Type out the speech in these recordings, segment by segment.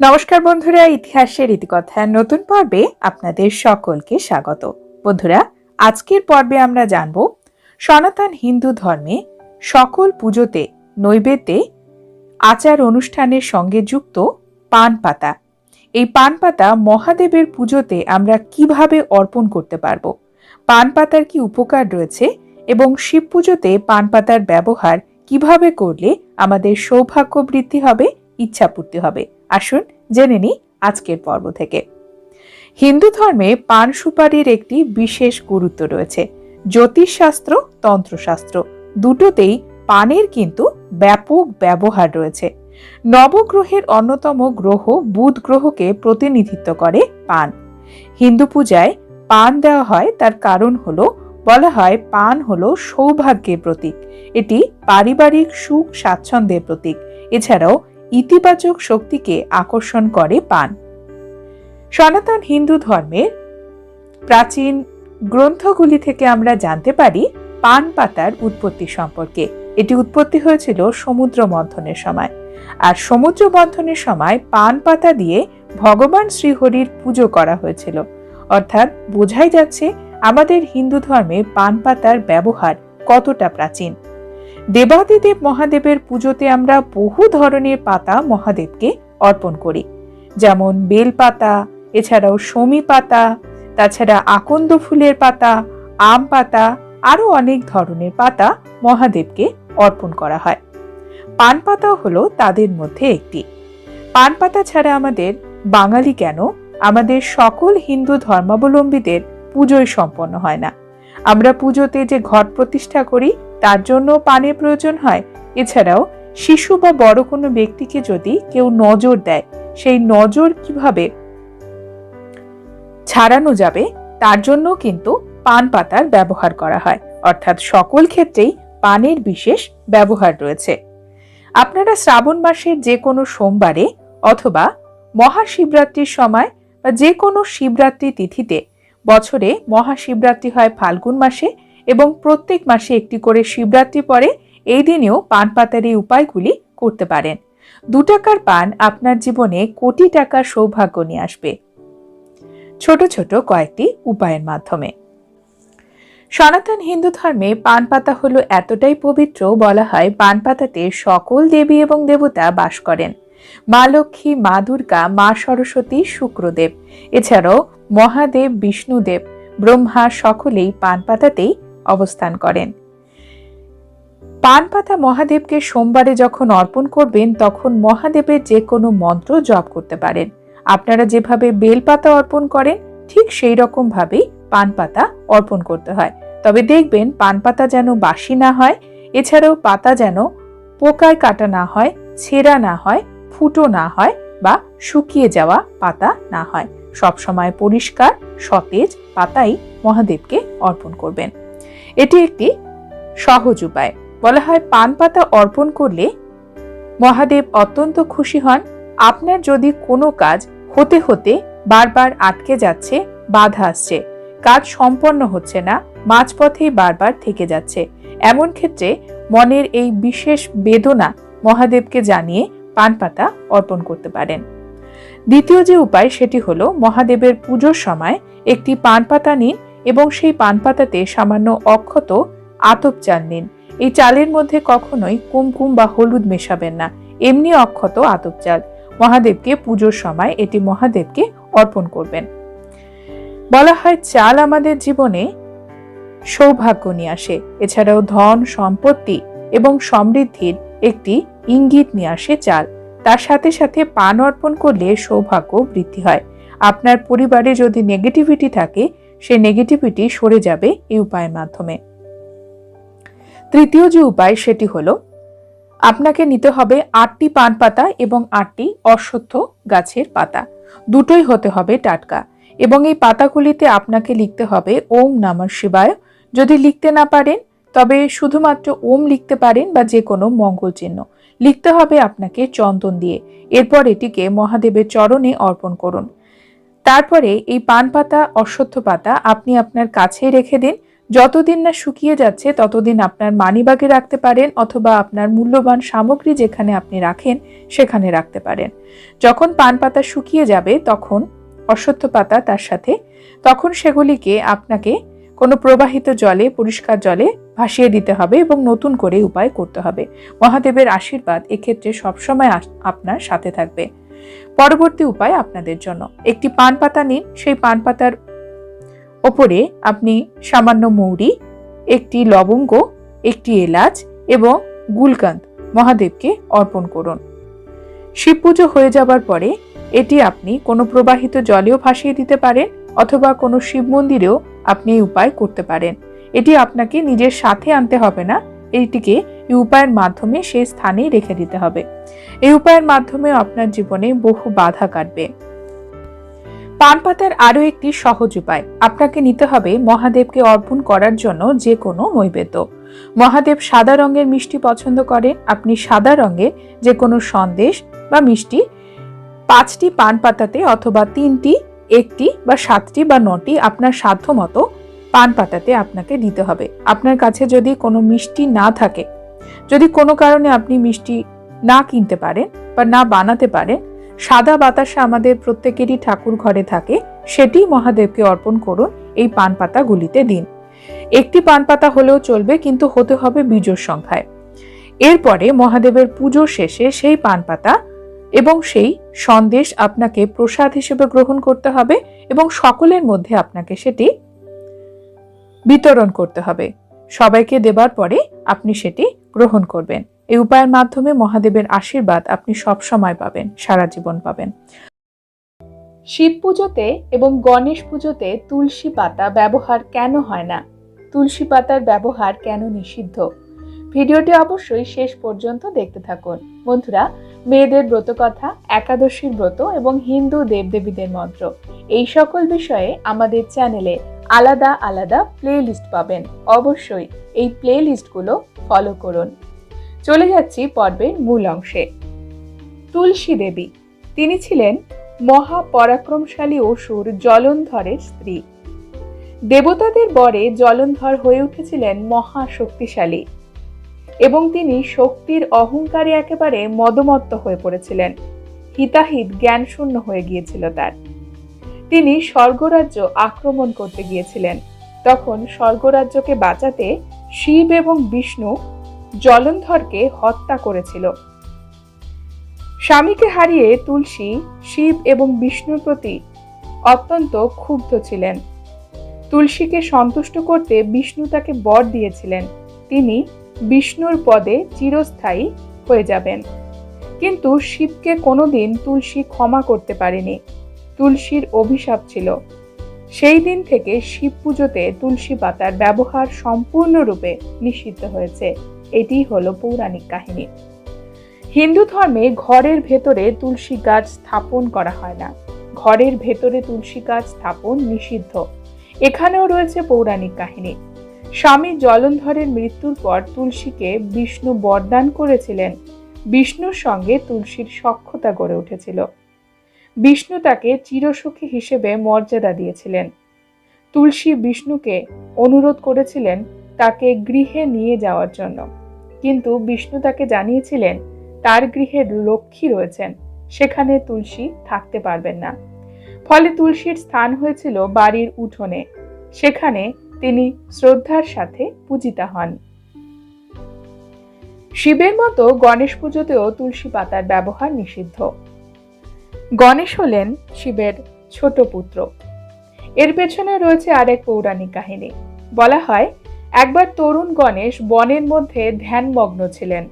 নমস্কার বন্ধুরা, ইতিহাসের ইতিকথার নতুন পর্বে আপনাদের সকলকে স্বাগত। বন্ধুরা, আজকের পর্বে আমরা জানব সনাতন হিন্দু ধর্মে সকল পুজোতে, নৈবেদ্যে, আচার অনুষ্ঠানের সঙ্গে যুক্ত পান পাতা। এই পান পাতা মহাদেবের পুজোতে আমরা কীভাবে অর্পণ করতে পারব? পান পাতার কি উপকার রয়েছে এবং শিব পুজোতে পান পাতার ব্যবহার কীভাবে করলে আমাদের সৌভাগ্য বৃদ্ধি হবে, ইচ্ছাপূর্তি হবে? আসুন জেনে নিই আজকের পর্ব থেকে। হিন্দু ধর্মে পান সুপারির একটি বিশেষ গুরুত্ব রয়েছে। জ্যোতিষশাস্ত্র, তন্ত্রশাস্ত্র দুটোতেই পানের কিন্তু ব্যাপক ব্যবহার রয়েছে। নবগ্রহের অন্যতম গ্রহ বুধ গ্রহকে প্রতিনিধিত্ব করে পান। হিন্দু পূজায় পান দেওয়া হয়, তার কারণ হলো, বলা হয় পান হলো সৌভাগ্যের প্রতীক। এটি পারিবারিক সুখ স্বাচ্ছন্দ্যের প্রতীক। এছাড়াও ইতিবাচক শক্তিকে আকর্ষণ করে পান। সনাতন হিন্দু ধর্মের প্রাচীন গ্রন্থগুলি থেকে আমরা জানতে পারি পান পাতার উৎপত্তি সম্পর্কে। এটি উৎপত্তি হয়েছিল সমুদ্র মন্থনের সময়। আর সমুদ্র মন্থনের সময় পান পাতা দিয়ে ভগবান শ্রীহরির পুজো করা হয়েছিল। অর্থাৎ বোঝাই যাচ্ছে আমাদের হিন্দু ধর্মে পান পাতার ব্যবহার কতটা প্রাচীন। দেবাদিদেব মহাদেবের পুজোতে আমরা বহু ধরনের পাতা মহাদেবকে অর্পণ করি। যেমন বেল পাতা, এছাড়াও শমী পাতা, তাছাড়া আকন্দ ফুলের পাতা, আম পাতা, আরও অনেক ধরনের পাতা মহাদেবকে অর্পণ করা হয়। পান পাতা হলো তাদের মধ্যে একটি। পান পাতা ছাড়া আমাদের বাঙালি কেন? আমাদের সকল হিন্দু ধর্মাবলম্বীদের পুজোই সম্পন্ন হয় না। আমরা পুজোতে যে ঘট প্রতিষ্ঠা করি তার জন্য পানের প্রয়োজন হয়। এছাড়াও, শিশু বা বড় কোনো ব্যক্তিকে যদি কেউ নজর দেয়, সেই নজর কীভাবে ছাড়ানো যাবে, তার জন্য কিন্তু পান পাতার ব্যবহার করা হয়। অর্থাৎ সকল ক্ষেত্রেই পানের বিশেষ ব্যবহার রয়েছে। আপনারা শ্রাবণ মাসের যে কোনো সোমবারে অথবা মহাশিবরাত্রির সময় বা যে কোনো শিবরাত্রি তিথিতে বছরে মহাশিবরাত্রি হয় ফাল্গুন মাসে এবং প্রত্যেক মাসে একটি করে শিবরাত্রি পরে এই দিনেও পান পাতার এই উপায়গুলি করতে পারেন। দু টাকার পান আপনার জীবনে কোটি টাকার সৌভাগ্য নিয়ে আসবে। ছোট ছোট কয়েকটি উপায়ের মাধ্যমে। সনাতন হিন্দু ধর্মে পান পাতা হলো এতটাই পবিত্র বলা হয় পান পাতাতে সকল দেবী এবং দেবতা বাস করেন। মা লক্ষ্মী, মা দুর্গা, মা সরস্বতী, শুক্রদেব। এছাড়াও মহাদেব, বিষ্ণুদেব, ব্রহ্মা সকলেই পান পাতাতেই অবস্থান করেন। পান পাতা মহাদেবকে সোমবারে যখন অর্পণ করবেন, তখন মহাদেবের যে কোনো মন্ত্র জপ করতে পারেন। আপনারা যেভাবে বেলপাতা অর্পণ করেন, ঠিক সেই রকম ভাবেই পান পাতা অর্পণ করতে হয়। তবে দেখবেন পান পাতা যেন বাসি না হয়, এছাড়াও পাতা যেন পোকায় কাটা না হয়, ছেঁড়া না হয়, ফুটো না হয় বা শুকিয়ে যাওয়া পাতা না হয়। সবসময় পরিষ্কার, সতেজ পাতাই মহাদেবকে অর্পণ করবেন। এটি একটি সহজ উপায়। বলা হয়, পান পাতা অর্পণ করলে মহাদেব অত্যন্ত খুশি হন। আপনার যদি কোনো কাজ হতে হতে বারবার আটকে যাচ্ছে, বাধা আসছে, কাজ সম্পন্ন হচ্ছে না, মাঝপথেই বারবার থেকে যাচ্ছে। এমন ক্ষেত্রে মনের এই বিশেষ বেদনা মহাদেবকে জানিয়ে পান পাতা অর্পণ করতে পারেন। দ্বিতীয় যে উপায়, সেটি হলো মহাদেবের পুজোর সময় একটি পান পাতা নিন এবং সেই পান পাতাতে সামান্য অক্ষত আতপ চাল নিন এই চালের মধ্যে কখনোই কুমকুম বা হলুদ মেশাবেন না। এমনি অক্ষত আতপ চাল। মহাদেবকে পুজোর সময় এটি মহাদেবকে অর্পণ করবেন। বলা হয়, চাল আমাদের জীবনে সৌভাগ্য নিয়ে আসে। এছাড়াও ধন, সম্পত্তি এবং সমৃদ্ধির একটি ইঙ্গিত নিয়ে আসে চাল। তার সাথে সাথে পান অর্পণ করলে সৌভাগ্য বৃদ্ধি হয়। আপনার পরিবারে যদি নেগেটিভিটি থাকে সেই নেগেটিভিটি সরে যাবে এই উপায়ের মাধ্যমে। তৃতীয় যে উপায় সেটি হলো, আপনাকে নিতে হবে আটটি পান পাতা এবং আটটি অশ্বত্থ গাছের পাতা। দুটোই হতে হবে টাটকা। এবং এই পাতাগুলিতে আপনাকে লিখতে হবে ওম নমঃ শিবায়। যদি লিখতে না পারেন, তবে শুধুমাত্র ওম লিখতে পারেন বা যে কোনো মঙ্গল চিহ্ন। লিখতে হবে আপনাকে চন্দন দিয়ে। এরপর এটিকে মহাদেবের চরণে অর্পণ করুন। তারপরে এই পান পাতা, অশ্বত্থ পাতা আপনি আপনার কাছেই রেখে দিন। যতদিন না শুকিয়ে যাচ্ছে, ততদিন আপনার মানিবাগে রাখতে পারেন অথবা আপনার মূল্যবান সামগ্রী যেখানে আপনি রাখেন, সেখানে রাখতে পারেন। যখন পান পাতা শুকিয়ে যাবে, তখন অশ্বত্থ পাতা তার সাথে, তখন সেগুলিকে আপনাকে কোনো প্রবাহিত জলে, পরিষ্কার জলে ভাসিয়ে দিতে হবে এবং নতুন করে উপায় করতে হবে। মহাদেবের আশীর্বাদ এক্ষেত্রে সবসময় আপনার সাথে থাকবে। পরবর্তী উপায় আপনাদের জন্য। একটি পান পাতা নিন, সেই পান পাতার ওপরে আপনি সামান্য মৌরি, একটি লবঙ্গ, একটি এলাচ এবং গুলকান্ত মহাদেবকে অর্পণ করুন। শিব পুজো হয়ে যাবার পরে এটি আপনি কোনো প্রবাহিত জলেও ভাসিয়ে দিতে পারেন অথবা কোনো শিব মন্দিরেও আপনি এই উপায় করতে পারেন। এটি আপনাকে নিজের সাথে আনতে হবে না এইটিকে উপায়ের মাধ্যমে সেই স্থানেই রেখে দিতে হবে। এই উপায়ের মাধ্যমে আপনার জীবনে বহু বাধা কাটবে। পান পাতার আরও একটি সহজ উপায়, আপনাকে নিতে হবে মহাদেবকে অর্পণ করার জন্য যে কোনো নৈবেদ্য। মহাদেব সাদা রঙের মিষ্টি পছন্দ করেন আপনি সাদা রঙের যে কোনো সন্দেশ বা মিষ্টি পাঁচটি পান পাতাতে অথবা তিনটি, একটি বা সাতটি বা নটি আপনার সাধ্য মতো পান পাতাতে আপনাকে দিতে হবে। আপনার কাছে যদি কোনো মিষ্টি না থাকে, যদি কোনো কারণে আপনি মিষ্টি না কিনতে পারেন বা না বানাতে পারেন, সাদা বাতাসা আমাদের প্রত্যেকেরই ঠাকুর ঘরে থাকে, সেটি মহাদেবকে অর্পণ করুন এই পান পাতাগুলিতে দিন। একটি পান পাতা হলেও চলবে, কিন্তু হতে হবে বীজোর সংখ্যায়। এরপরে মহাদেবের পুজো শেষে সেই পান পাতা এবং সেই সন্দেশ আপনাকে প্রসাদ হিসেবে গ্রহণ করতে হবে এবং সকলের মধ্যে আপনাকে সেটি বিতরণ করতে হবে। সবাইকে দেবার পরে আপনি সেটি গ্রহণ করবেন। এই উপায়ের মাধ্যমে মহাদেবের আশীর্বাদ আপনি সব সময় পাবেন, সারা জীবন পাবেন। শিব পুজোতে এবং গণেশ পুজোতে তুলসী পাতা ব্যবহার কেন হয় না? তুলসী পাতার ব্যবহার কেন নিষিদ্ধ? ভিডিওটি অবশ্যই শেষ পর্যন্ত দেখতে থাকুন। বন্ধুরা, মেয়েদের ব্রত কথা একাদশীর ব্রত এবং হিন্দু দেবদেবীদের মন্ত্র, এই সকল বিষয়ে আমাদের চ্যানেলে আলাদা আলাদা প্লে লিস্ট পাবেন। অবশ্যই এই প্লে লিস্টগুলো ফলো করুন। চলে যাচ্ছি পর্বের মূল অংশে। তুলসী দেবী, তিনি ছিলেন মহাপরাক্রমশালী অসুর জলন্ধরের স্ত্রী। দেবতাদের বরে জলন্ধর হয়ে উঠেছিলেন মহা শক্তিশালী এবং তিনি শক্তির অহংকারে একেবারে মদমত্ত হয়ে পড়েছিলেন। হিতাহিত জ্ঞানশূন্য হয়ে গিয়েছিল তার। তিনি স্বর্গরাজ্য আক্রমণ করতে গিয়েছিলেন। তখন স্বর্গরাজ্যকে বাঁচাতে শিব এবং বিষ্ণু জলন্ধরকে হত্যা করেছিল। স্বামীকে হারিয়ে তুলসী, শিব এবং বিষ্ণুর প্রতি অত্যন্ত ক্ষুব্ধ ছিলেন। তুলসীকে সন্তুষ্ট করতে বিষ্ণু তাকে বর দিয়েছিলেন। তিনি বিষ্ণুর পদে চিরস্থায়ী হয়ে যাবেন। কিন্তু শিবকে কোনোদিন তুলসী ক্ষমা করতে পারেনি। তুলসীর অভিশাপ ছিল। সেই দিন থেকে শিব পুজোতে তুলসী পাতার ব্যবহার সম্পূর্ণরূপে নিষিদ্ধ হয়েছে। এটি হলো পৌরাণিক কাহিনী। হিন্দু ধর্মে ঘরের ভেতরে তুলসী গাছ স্থাপন করা হয় না। ঘরের ভেতরে তুলসী গাছ স্থাপন নিষিদ্ধ। এখানেও রয়েছে পৌরাণিক কাহিনী। স্বামী জলন্ধরের মৃত্যুর পর তুলসীকে বিষ্ণু বরদান করেছিলেন। বিষ্ণুর সঙ্গে তুলসীর সখ্যতা গড়ে উঠেছিল। বিষ্ণু তাকে চিরসুখী হিসেবে মর্যাদা দিয়েছিলেন। তুলসী বিষ্ণুকে অনুরোধ করেছিলেন তাকে গৃহে নিয়ে যাওয়ার জন্য। কিন্তু বিষ্ণু তাকে জানিয়েছিলেন, তার গৃহে লক্ষ্মী রয়েছেন, সেখানে তুলসী থাকতে পারবেন না। ফলে তুলসীর স্থান হয়েছিল বাড়ির উঠোনে। সেখানে তিনি শ্রদ্ধার সাথে পূজিতা হন। শিবের মতো গণেশ পুজোতেও তুলসী পাতার ব্যবহার নিষিদ্ধ। গণেশ হলেন শিবের ছোট পুত্র। এর পেছনে রয়েছে আরেক পৌরাণিক কাহিনী। বলা হয়, একবার তরুণ গণেশ বনের মধ্যে ধ্যানমগ্ন ছিলেন।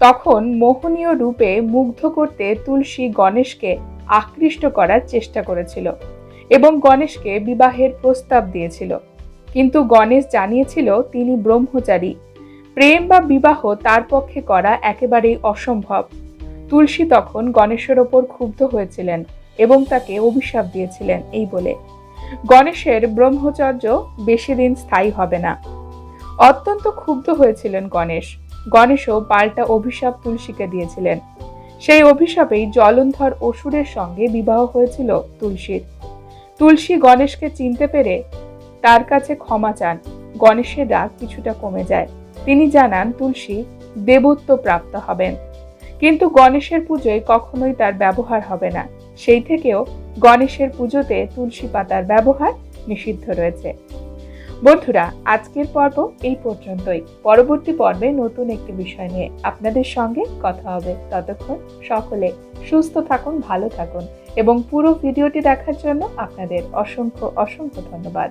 তখন মোহনীয় রূপে মুগ্ধ করতে তুলসী গণেশকে আকৃষ্ট করার চেষ্টা করেছিল এবং গণেশকে বিবাহের প্রস্তাব দিয়েছিল। কিন্তু গণেশ জানিয়েছিল, তিনি ব্রহ্মচারী। প্রেম বা বিবাহ তার পক্ষে করা একেবারেই অসম্ভব। তুলসী তখন গণেশের ওপর ক্ষুব্ধ হয়েছিলেন এবং তাকে অভিশাপ দিয়েছিলেন এই বলে। গণেশের ব্রহ্মচর্য বেশি দিন স্থায়ী হবে না। অত্যন্ত ক্ষুব্ধ হয়েছিলেন গণেশ। গণেশও পাল্টা অভিশাপ তুলসীকে দিয়েছিলেন। সেই অভিশাপেই জলন্ধর অসুরের সঙ্গে বিবাহ হয়েছিল তুলসীর। তুলসী গণেশকে চিনতে পেরে তার কাছে ক্ষমা চান। গণেশের রাগ কিছুটা কমে যায়। তিনি জানান, তুলসী দেবত্ব প্রাপ্ত হবেন। কিন্তু গণেশের পুজোয় কখনোই তার ব্যবহার হবে না। সেই থেকেও গণেশের পুজোতে তুলসী পাতার ব্যবহার নিষিদ্ধ রয়েছে। বন্ধুরা, আজকের পর্ব এই পর্যন্তই। পরবর্তী পর্বে নতুন একটি বিষয় নিয়ে আপনাদের সঙ্গে কথা হবে। ততক্ষণ সকলে সুস্থ থাকুন, ভালো থাকুন এবং পুরো ভিডিওটি দেখার জন্য আপনাদের অসংখ্য অসংখ্য ধন্যবাদ।